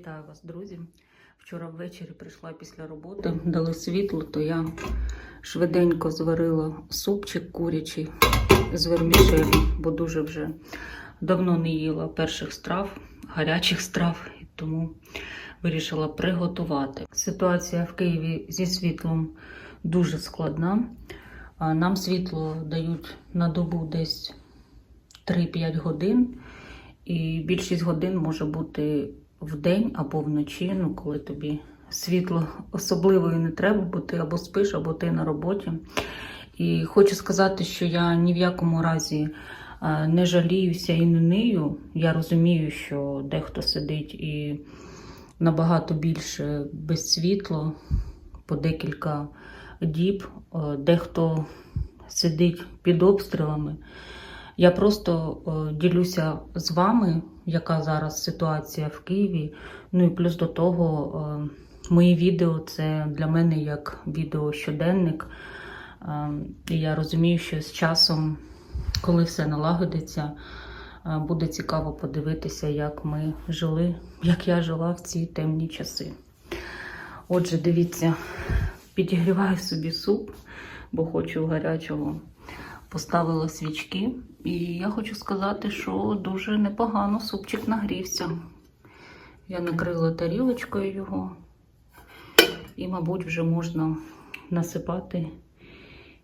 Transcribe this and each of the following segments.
Вітаю вас, друзі. Вчора ввечері прийшла після роботи, дали світло, то я швиденько зварила супчик курячий з вермішелю, бо дуже вже давно не їла перших страв, гарячих страв, і тому вирішила приготувати. Ситуація в Києві зі світлом дуже складна. Нам світло дають на добу десь 3-5 годин, і більшість годин може бути вдень або вночі, ну коли тобі світло особливо і не треба, бо ти або спиш, або ти на роботі. І хочу сказати, що я ні в якому разі е, не жаліюся і не нию. Я розумію, що дехто сидить і набагато більше без світла по декілька діб, Е, дехто сидить під обстрілами. Я просто е, ділюся з вами, яка зараз ситуація в Києві. Ну і плюс до того, е, мої відео це для мене як відео щоденник. Е, і я розумію, що з часом, коли все налагодиться, е, буде цікаво подивитися, як ми жили, як я жила в ці темні часи. Отже, дивіться, підігріваю собі суп, бо хочу гарячого поставила свічки. І я хочу сказати, що дуже непогано супчик нагрівся. Я накрила тарілочкою його, і, мабуть, вже можна насипати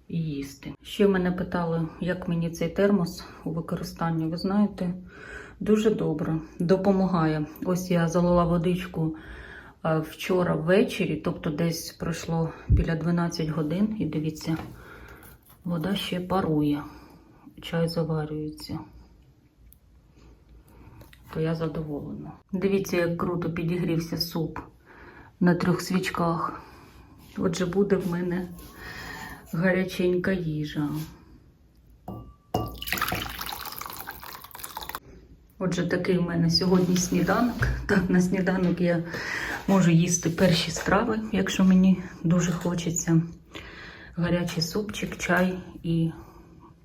і їсти. Ще мене питали, як мені цей термос у використанні. Ви знаєте, дуже добре, допомагає. Ось я залила водичку е, вчора ввечері, тобто десь пройшло біля 12 годин, і дивіться. Вода ще парує, чай заварюється. То я задоволена. Дивіться, як круто підігрівся суп на трьох свічках. Отже, буде в мене гаряченька їжа. Отже, такий в мене сьогодні сніданок. Так, на сніданок я можу їсти перші страви, якщо мені дуже хочеться гарячий супчик, чай і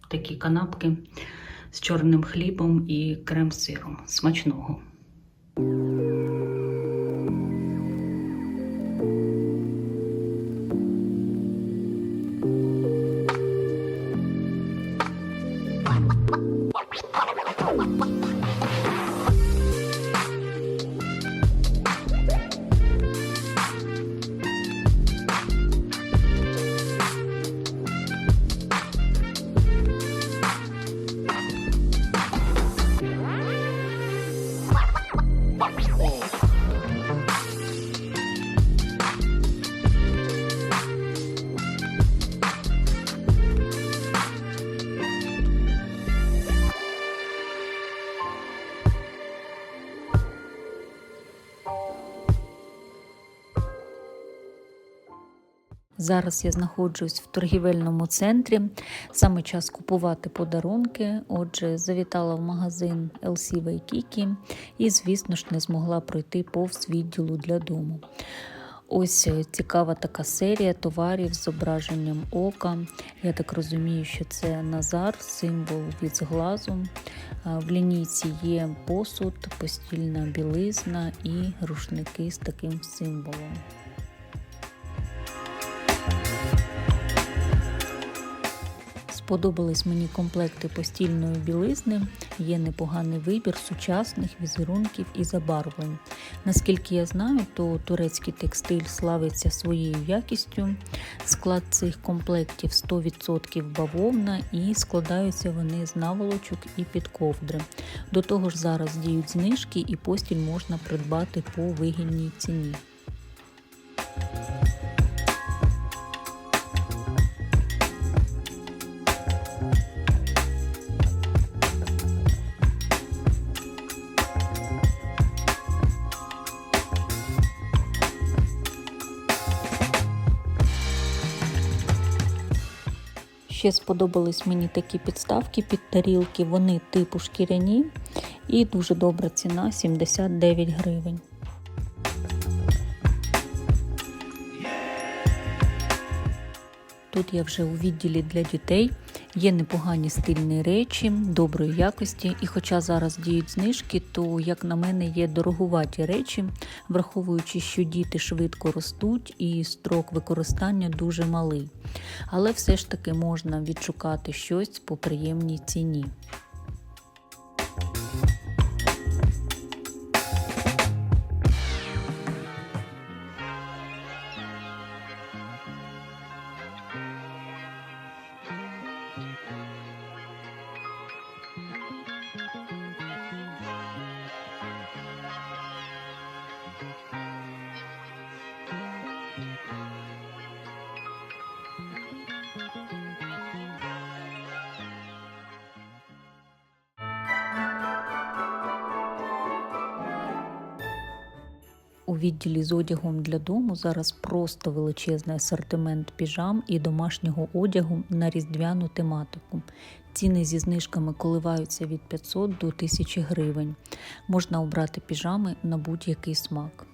такі канапки з чорним хлібом і крем-сиром. Смачного. Зараз я знаходжусь в торгівельному центрі. Саме час купувати подарунки. Отже, завітала в магазин LC Waikiki і, звісно ж, не змогла пройти повз відділу для дому. Ось е, цікава така серія товарів з зображенням ока. Я так розумію, що це Назар, символ від зглазу. В лінійці є посуд, постільна білизна і рушники з таким символом. Сподобались мені комплекти постільної білизни. Є непоганий вибір сучасних візерунків і забарвлень. Наскільки я знаю, то турецький текстиль славиться своєю якістю. Склад цих комплектів 100% бавовна і складаються вони з наволочок і під ковдри. До того ж, зараз діють знижки і постіль можна придбати по вигідній ціні. Ще сподобались мені такі підставки під тарілки. Вони типу шкіряні і дуже добра ціна 79 гривень. Тут я вже у відділі для дітей. Є непогані стильні речі, доброї якості, і хоча зараз діють знижки, то, як на мене, є дорогуваті речі, враховуючи, що діти швидко ростуть і строк використання дуже малий. Але все ж таки можна відшукати щось по приємній ціні. Відділі з одягом для дому зараз просто величезний асортимент піжам і домашнього одягу на різдвяну тематику. Ціни зі знижками коливаються від 500 до 1000 гривень. Можна обрати піжами на будь-який смак.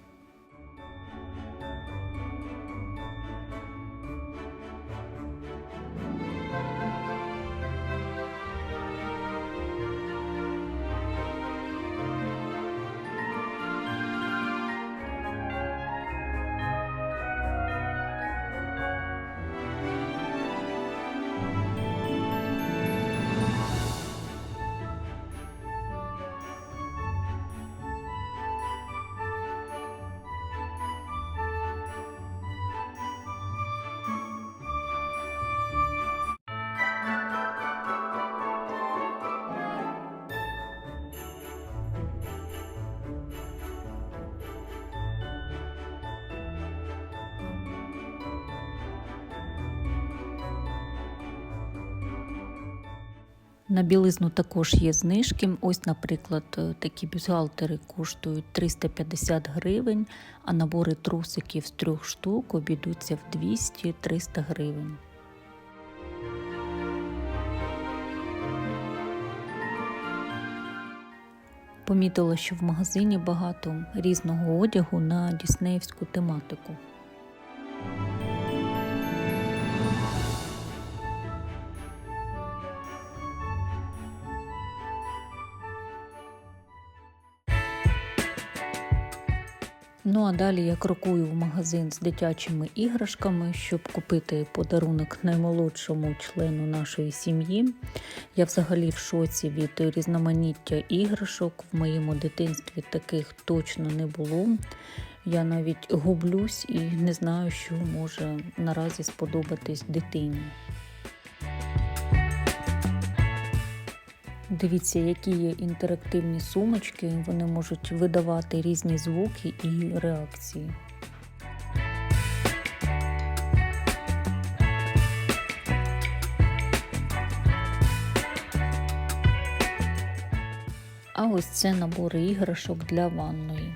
На білизну також є знижки. Ось, наприклад, е, такі бюстгальтери коштують 350 гривень, а набори трусиків з трьох штук обійдуться в 200-300 гривень. Помітила, що в магазині багато різного одягу на діснеївську тематику. Ну а далі я крокую в магазин з дитячими іграшками, щоб купити подарунок наймолодшому члену нашої сім'ї. Я взагалі в шоці від різноманіття іграшок. В моєму дитинстві таких точно не було. Я навіть гублюсь і не знаю, що може наразі сподобатись дитині. Дивіться, які є інтерактивні сумочки, вони можуть видавати різні звуки і реакції. А ось це набори іграшок для ванної.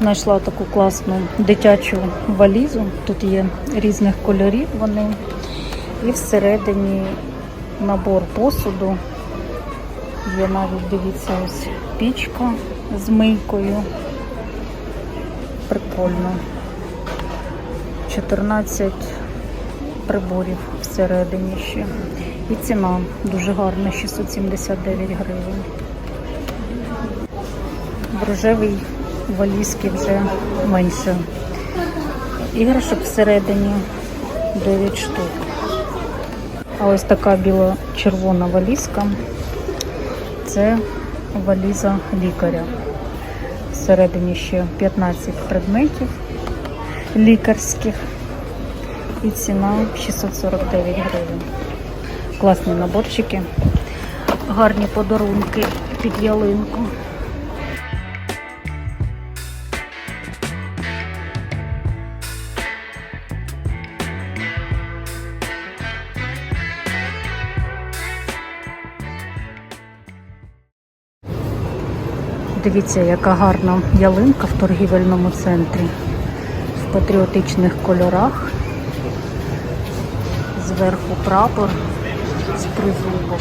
Знайшла таку класну дитячу валізу. Тут є різних кольорів вони. І всередині набор посуду. Є навіть, дивіться, ось пічка з мийкою. Прикольно. 14 приборів всередині ще. І ціна дуже гарна, 679 гривень. В рожевій валізки вже менше. Іграшок всередині 9 штук. А ось така біло-червона валізка. Це валіза лікаря. Всередині ще 15 предметів лікарських. І ціна 649 гривень. Класні наборчики, гарні подарунки під ялинку. Дивіться, яка гарна ялинка в торгівельному центрі в патріотичних кольорах. Зверху прапор з тризубом.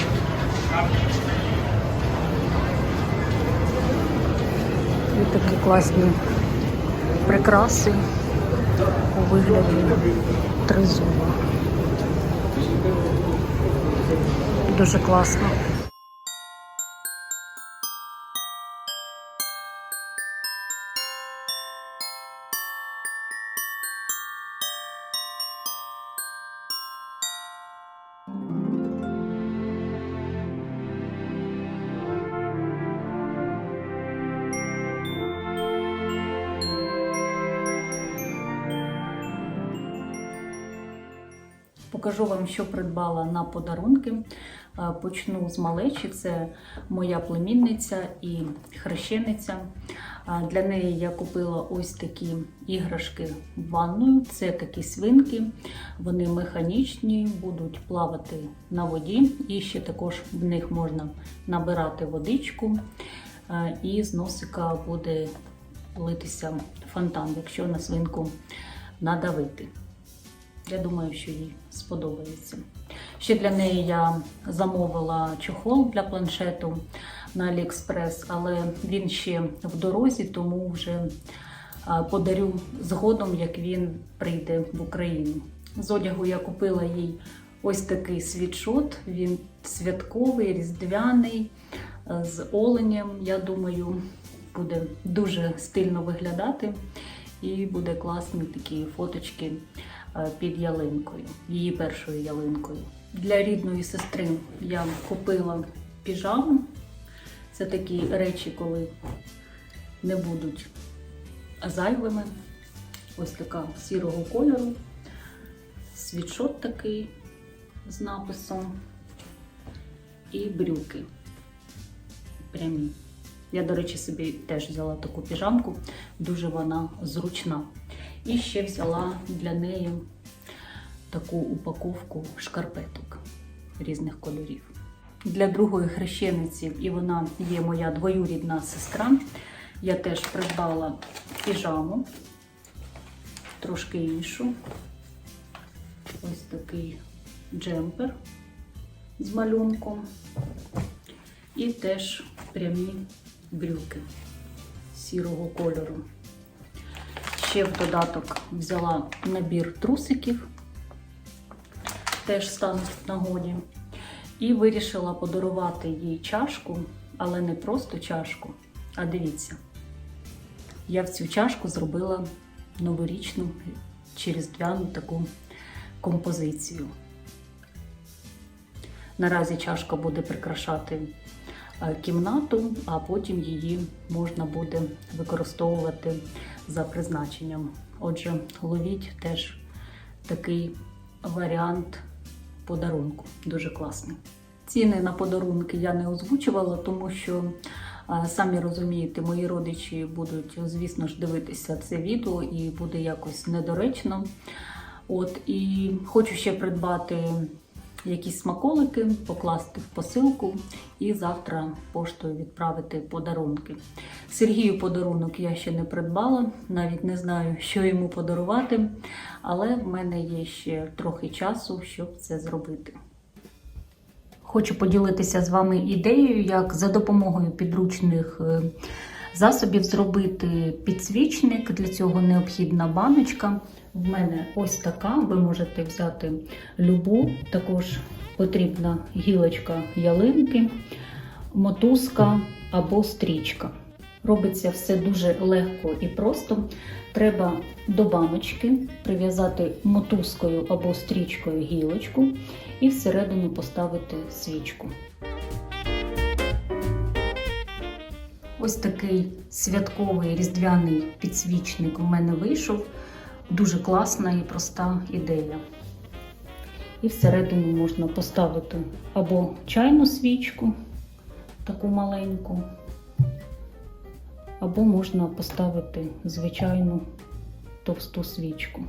І такі класні прикраси у вигляді тризуба. Дуже класно. Покажу вам, що придбала на подарунки. Е, Почну з малечі. Це моя племінниця і хрещениця. Е, Для неї я купила ось такі іграшки ванною. Це такі свинки. Вони механічні, будуть плавати на воді. І ще також в них можна набирати водичку. Е, І з носика буде литися фонтан, якщо на свинку надавити. Я думаю, що їй сподобається. Ще для неї я замовила чохол для планшету на Аліекспрес, але він ще в дорозі, тому вже подарю згодом, як він прийде в Україну. З одягу я купила їй ось такий світшот. Він святковий, різдвяний, з оленем. Я думаю, буде дуже стильно виглядати і буде класні такі фоточки під ялинкою, її першою ялинкою. Для рідної сестри я купила піжаму. Це такі речі, коли не будуть зайвими. Ось така сірого кольору, світшот такий з написом і брюки прямі. Я, до речі, собі теж взяла таку піжамку, дуже вона зручна. І ще взяла для неї таку упаковку шкарпеток різних кольорів. Для другої хрещениці, і вона є моя двоюрідна сестра. Я теж придбала піжаму, трошки іншу. Ось такий джемпер з малюнком. І теж прямі брюки сірого кольору. Ще в додаток взяла набір трусиків, теж стануть в нагоді. І вирішила подарувати їй чашку, але не просто чашку. А дивіться, я в цю чашку зробила новорічну чи різдвяну таку композицію. Наразі чашка буде прикрашати кімнату, а потім її можна буде використовувати за призначенням. Отже, ловіть теж такий варіант подарунку. Дуже класний. Ціни на подарунки я не озвучувала, тому що е, самі розумієте, мої родичі будуть, звісно ж, дивитися це відео і буде якось недоречно. От і хочу ще придбати якісь смаколики, покласти в посилку і завтра поштою відправити подарунки. Сергію подарунок я ще не придбала, навіть не знаю, що йому подарувати, але в мене є ще трохи часу, щоб це зробити. Хочу поділитися з вами ідеєю, як за допомогою підручних е, засобів зробити підсвічник. Для цього необхідна баночка. В мене ось така. Ви можете взяти любу, також потрібна гілочка ялинки, мотузка або стрічка. Робиться все дуже легко і просто. Треба до баночки прив'язати мотузкою або стрічкою гілочку і всередину поставити свічку. Ось такий святковий різдвяний підсвічник в мене вийшов. Дуже класна і проста ідея. І всередину можна поставити або чайну свічку, таку маленьку, або можна поставити звичайну товсту свічку.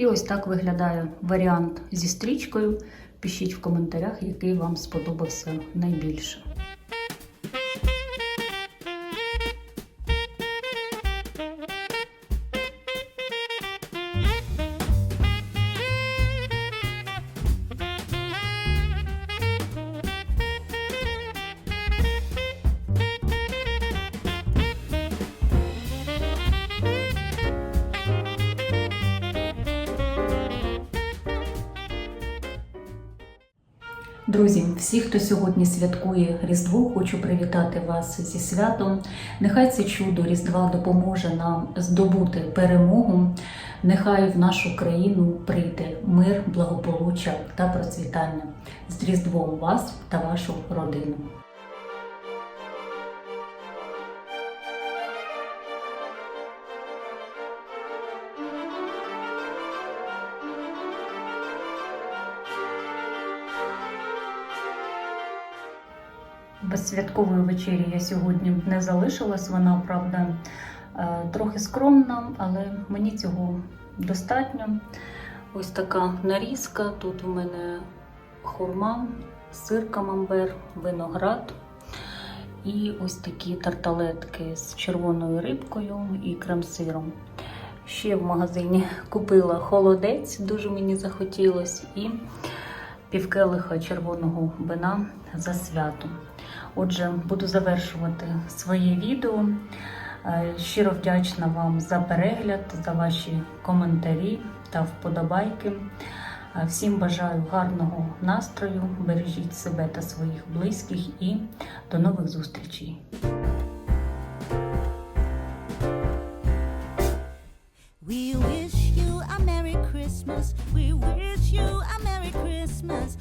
І ось так виглядає варіант зі стрічкою. Пишіть в коментарях, який вам сподобався найбільше. Друзі, всі, хто сьогодні святкує Різдво, хочу привітати вас зі святом. Нехай це чудо Різдва допоможе нам здобути перемогу. Нехай в нашу країну прийде мир, благополуччя та процвітання. З Різдвом вас та вашу родину. Святкової вечері я сьогодні не залишилась. Вона, правда, е, трохи скромна, але мені цього достатньо. Ось така нарізка. Тут у мене хурма, сир камамбер, виноград. І ось такі тарталетки з червоною рибкою і крем-сиром. Ще в магазині купила холодець, дуже мені захотілось, і півкелиха червоного вина за свято. Отже, буду завершувати своє відео. Е, Щиро вдячна вам за перегляд, за ваші коментарі та вподобайки. Е, Всім бажаю гарного настрою, бережіть себе та своїх близьких і до нових зустрічей. We wish you a Merry Christmas. We wish you a Merry Christmas.